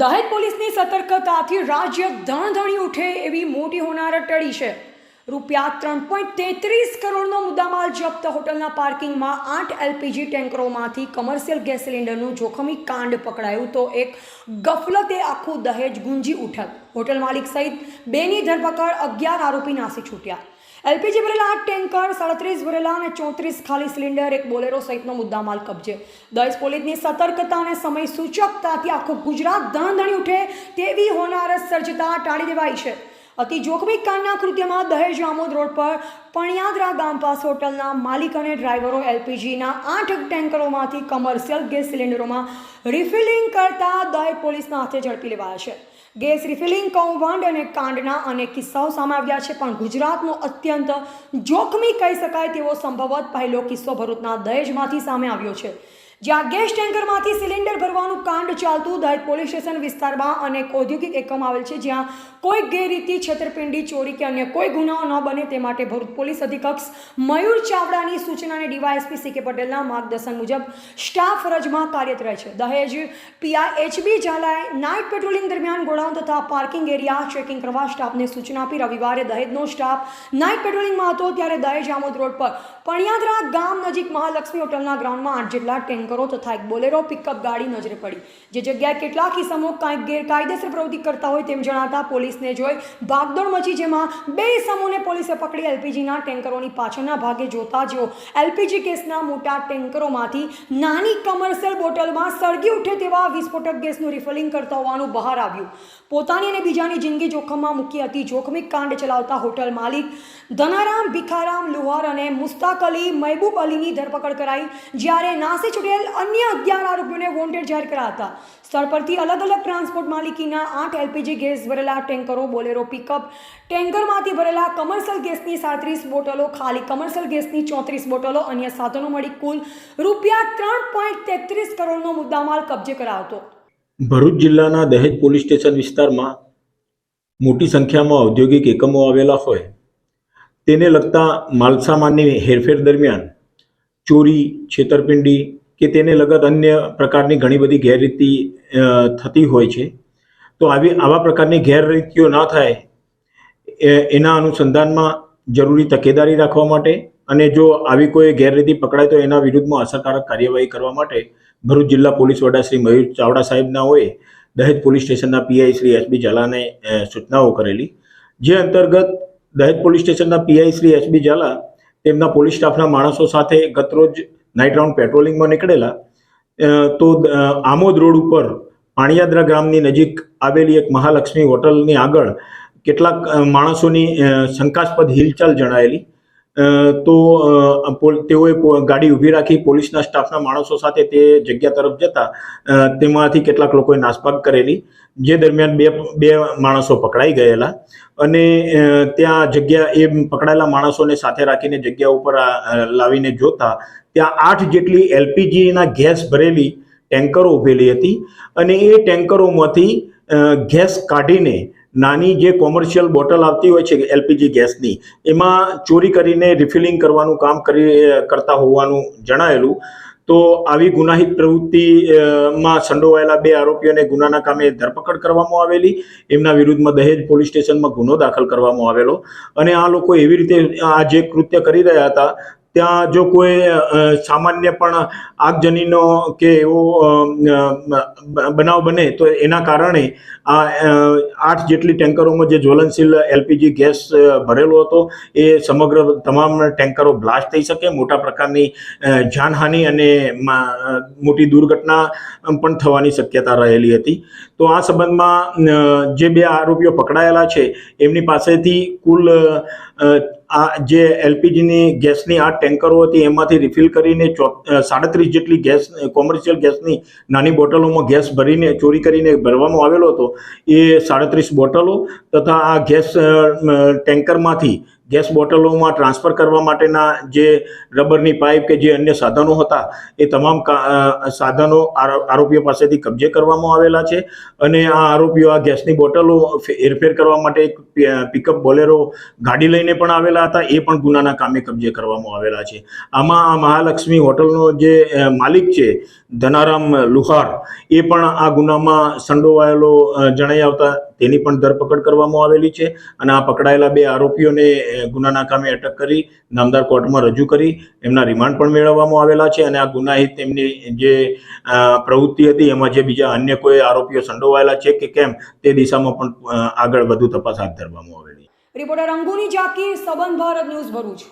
દહેજ પોલીસની સતર્કતાથી રાજ્ય ધણધણી ઉઠે એવી મોટી હોનારત ટળી છે. રૂપિયા ત્રણ પોઈન્ટ તેત્રીસ કરોડનો મુદ્દામાલ જપ્ત હોટલના પાર્કિંગમાં આઠ એલપીજી ટેન્કરોમાંથી કમર્શિયલ ગેસ સિલિન્ડરનું જોખમી કાંડ પકડાયું તો એક ગફલતે આખું દહેજ ગુંજી ઉઠક હોટલ માલિક સહિત બેની ધરપકડ અગિયાર આરોપી નાસી છૂટ્યા. એલપીજી ભરેલા આઠ ટેન્કર, સાડત્રીસ ભરેલા અને ચોત્રીસ ખાલી સિલિન્ડર, એક બોલેરો સહિતનો મુદ્દામાલ કબજે. દહેજ પોલીસની સતર્કતા અને સમય સૂચકતાથી આખું ગુજરાત ધણધણી ઉઠે તેવી હોનારત સર્જતા ટાળી દેવાઈ છે. અતિ જોખમી કાંડના કૃત્યમાં દહેજ આમોદ રોડ પર પણિયાદરા ગામ પાસે હોટલના માલિક અને ડ્રાઈવરો એલપીજીના આઠ ટેન્કરોમાંથી કમર્શિયલ ગેસ સિલિન્ડરોમાં રિફિલિંગ કરતા દહે પોલીસના હાથે ઝડપી લેવાયા છે. ગેસ રિફિલિંગ કૌભાંડ અને કાંડના અનેક કિસ્સાઓ સામે આવ્યા છે, પણ ગુજરાતનો અત્યંત જોખમી કહી શકાય તેવો સંભવત પહેલો કિસ્સો ભરૂચના દહેજમાંથી સામે આવ્યો છે. જ્યાં ગેસ ટેન્કરમાંથી સિલિન્ડર ભરવાનું કાંડ ચાલતું, દહેજ પોલીસ સ્ટેશન વિસ્તારમાં અનેક ઔદ્યોગિક એકમ આવેલ છે, જ્યાં કોઈ ગેરરીતિ, છેતરપિંડી, ચોરી કે અન્ય કોઈ ગુનાઓ ન બને તે માટે ભરૂચ પોલીસ અધિક્ષક મયુર ચાવડાની સૂચના ડીવાયએસપી સી કે પટેલના માર્ગદર્શન મુજબ સ્ટાફ ફરજમાં કાર્યરત રહે છે. દહેજ પીઆઈ ઝાલાએ નાઇટ પેટ્રોલિંગ દરમિયાન ગોડાઉન તથા પાર્કિંગ એરિયા ચેકિંગ કરવા સ્ટાફને સૂચના આપી. રવિવારે દહેજનો સ્ટાફ નાઇટ પેટ્રોલિંગમાં હતો ત્યારે દહેજ આમોદ રોડ પર પણિયાદરા ગામ નજીક મહાલક્ષ્મી હોટલના ગ્રાઉન્ડમાં આઠ જેટલા ટેન્કરો તથા એક બોલેરો પિકઅપ ગાડી નજરે પડી. જે જગ્યાએ કેટલાક ઇસમો કાંઈક ગેરકાયદેસર પ્રવૃત્તિ કરતા હોય તેમ જણાતા પોલીસને જોઈ ભાગદોડ મચી જેમાં બે ઇસમોને પોલીસે પકડી. એલપીજીના ટેન્કરોની પાછળના ભાગે જોતા જો એલપીજી ગેસના મોટા ટેન્કરોમાંથી નાની કમર્શિયલ બોટલમાં સળગી ઉઠે તેવા વિસ્ફોટક ગેસનું રિફિલિંગ કરતા હોવાનું બહાર આવ્યું. પોતાની અને બીજાની જિંદગી જોખમમાં મૂકી હતી જોખમી કાંડ ચલાવતા હોટલ માલિક ધનારામ ભિખારામ લુહાર અને મુસ્તાક અલી મહેબૂબ અલીની ધરપકડ કરાઈ, જ્યારે નાસી છૂટેલ અન્ય અગિયાર આરોપીઓને વોન્ટેડ જાહેર કર્યા હતા. સ્થળ પરથી અલગ અલગ ટ્રાન્સપોર્ટ માલિકીના આઠ એલપીજી ગેસ ભરેલા ટેન્કરો, બોલેરો પિકઅપ ટેન્કરમાંથી ભરેલા કમર્શિયલ ગેસની સાડત્રીસ બોટલો, ખાલી કમર્શિયલ ગેસની ચોત્રીસ બોટલો, અન્ય સાધનો મળી કુલ રૂપિયા ત્રણ પોઈન્ટ તેત્રીસ કરોડનો મુદ્દામાલ કબજે કરાવતો. ભરૂચ જિલ્લાના દહેજ પોલીસ સ્ટેશન વિસ્તારમાં મોટી સંખ્યામાં ઔદ્યોગિક એકમો આવેલા હોય. તેને લગતા માલસામાનની હેરફેર દરમિયાન ચોરી, છેતરપિંડી કે તેને લગત અન્ય પ્રકારની ઘણી બધી ગેરરીતિ થતી હોય છે. તો આવી, આવા પ્રકારની ગેરરીતિઓ ના થાય એના અનુસંધાનમાં જરૂરી તકેદારી રાખવા માટે અને જો આવી કોઈ ગેરરીતિ પકડાય તો એના વિરુદ્ધમાં અસરકારક કાર્યવાહી કરવા માટે ભરૂચ જિલ્લા પોલીસ વડા શ્રી મયુર ચાવડા સાહેબના હોય દહેજ પોલીસ સ્ટેશનના પીઆઈ શ્રી એસબી ઝાલાને સૂચનાઓ કરેલી. જે અંતર્ગત દહેજ પોલીસ સ્ટેશનના પીઆઈ શ્રી એસબી ઝાલા તેમના પોલીસ સ્ટાફના માણસો સાથે ગતરોજ નાઇટ રાઉન્ડ પેટ્રોલિંગમાં નીકળેલા તો આમોદ રોડ ઉપર પાણિયાદરા ગામની નજીક આવેલી એક મહાલક્ષ્મી હોટલની આગળ કેટલાક માણસોની શંકાસ્પદ હિલચાલ જણાયેલી. તો તેઓએ ગાડી ઊભી રાખી પોલીસના સ્ટાફના માણસો સાથે તે જગ્યા તરફ જતા તેમાંથી કેટલાક લોકોએ નાસભાગ કરેલી, જે દરમિયાન બે બે માણસો પકડાઈ ગયેલા. અને ત્યાં જગ્યા, એ પકડાયેલા માણસોને સાથે રાખીને જગ્યા ઉપર લાવીને જોતા ત્યાં આઠ જેટલી એલપીજીના ગેસ ભરેલી ટેન્કરો ઊભેલી હતી અને એ ટેન્કરોમાંથી ગેસ કાઢીને નાની જે કોમર્શિયલ બોટલ આવતી હોય છે એલપીજી ગેસની, એમાં ચોરી કરીને રિફિલિંગ કરવાનું કામ કરી કરતા હોવાનું જણાયેલું. તો આવી ગુનાહિત પ્રવૃત્તિમાં સંડોવાયેલા બે આરોપીઓને ગુનાના કામે ધરપકડ કરવામાં આવેલી. એમના વિરુદ્ધમાં દહેજ પોલીસ સ્ટેશનમાં ગુનો દાખલ કરવામાં આવેલો. અને આ લોકો એવી રીતે આ જે કૃત્ય કરી રહ્યા હતા ત્યાં જો કોઈ સામાન્ય પણ આગજનીનો કે એવો બનાવ બને, તો એના કારણે આ આઠ જેટલી ટેન્કરોમાં જે જ્વલનશીલ એલપીજી ગેસ ભરેલો હતો, એ સમગ્ર તમામ ટેન્કરો બ્લાસ્ટ થઈ શકે. મોટા પ્રકારની જાનહાનિ અને મોટી દુર્ઘટના પણ થવાની શક્યતા રહેલી હતી. તો આ સંબંધમાં જે બે આરોપીઓ પકડાયેલા છે, એમની પાસેથી કુલ આ જે એલપીજીની ગેસની આ ટેન્કરો હતી, એમાંથી રિફિલ કરીને સાડત્રીસ જેટલી ગેસ કોમર્શિયલ ગેસની નાની બોટલોમાં ગેસ ભરીને, ચોરી કરીને ભરવામાં આવેલો હતો. એ સાડત્રીસ બોટલો તથા આ ગેસ ટેન્કરમાંથી ગેસ બોટલોમાં ટ્રાન્સફર કરવા માટેના જે રબરની પાઇપ કે જે અન્ય સાધનો હતા, એ તમામ સાધનો આરો- આરોપીઓ પાસેથી કબજે કરવામાં આવેલા છે. અને આ આરોપીઓ આ ગેસની બોટલો હેરફેર કરવા માટે એક પિકઅપ બોલેરો ગાડી લઈને પણ આવેલા હતા, એ પણ ગુનાના કામે કબજે કરવામાં આવેલા છે. આમાં આ મહાલક્ષ્મી હોટલનો જે માલિક છે, ધનારામ લુહાર, એ પણ આ ગુનામાં સંડોવાયેલો જણાઈ આવતા તેની પણ ધરપકડ કરવામાં આવેલી છે અને આ પકડાયેલા બે આરોપીઓને ગુનાના કામે અટક કરી, નામદાર કોર્ટમાં રજૂ કરી, એમના રિમાન્ડ પણ મેળવવામાં આવેલા છે અને આ ગુનાહિત એમની જે પ્રવૃત્તિ હતી, એમાં જે બીજા અન્ય કોઈ આરોપીઓ સંડોવાયેલા છે કે કેમ, તે દિશામાં પણ આગળ વધુ તપાસ હાથ ધરવામાં આવેલી રિપોર્ટર અંગુની જાકીર સંબંધ ભારત ન્યૂઝ ભરૂચ.